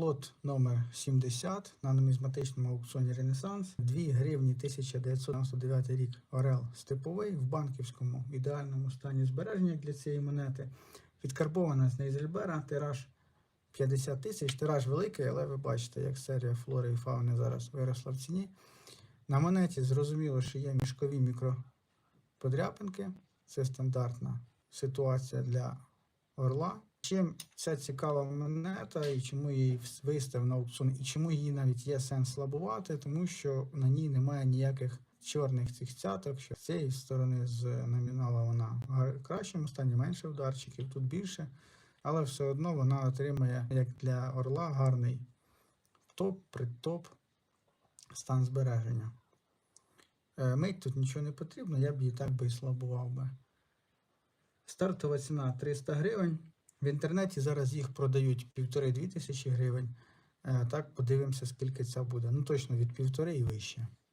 Лот номер 70 на нумізматичному аукціоні Ренесанс. 2 гривні 1999 рік Орел Степовий в банківському ідеальному стані збереження для цієї монети. Відкарбована з Нейзельбера, тираж 50 тисяч. Тираж великий, але ви бачите, як серія флори і фауни зараз виросла в ціні. На монеті зрозуміло, що є мішкові мікроподряпинки. Це стандартна ситуація для орла. Чим ця цікава монета і чому її виставив на аукціон, і чому її навіть є сенс слабувати, тому що на ній немає ніяких чорних цих цяток, що з цієї сторони з номінала вона в кращому стані, менше ударчиків, тут більше, але все одно вона отримує, як для орла, гарний топ, притоп, стан збереження. Е, Мить тут нічого не потрібно, я б її так би і слабував би. Стартова ціна 300 гривень. В інтернеті зараз їх продають півтори-дві тисячі гривень. Е, Так, подивимося, скільки це буде. Ну, точно від півтори і вище.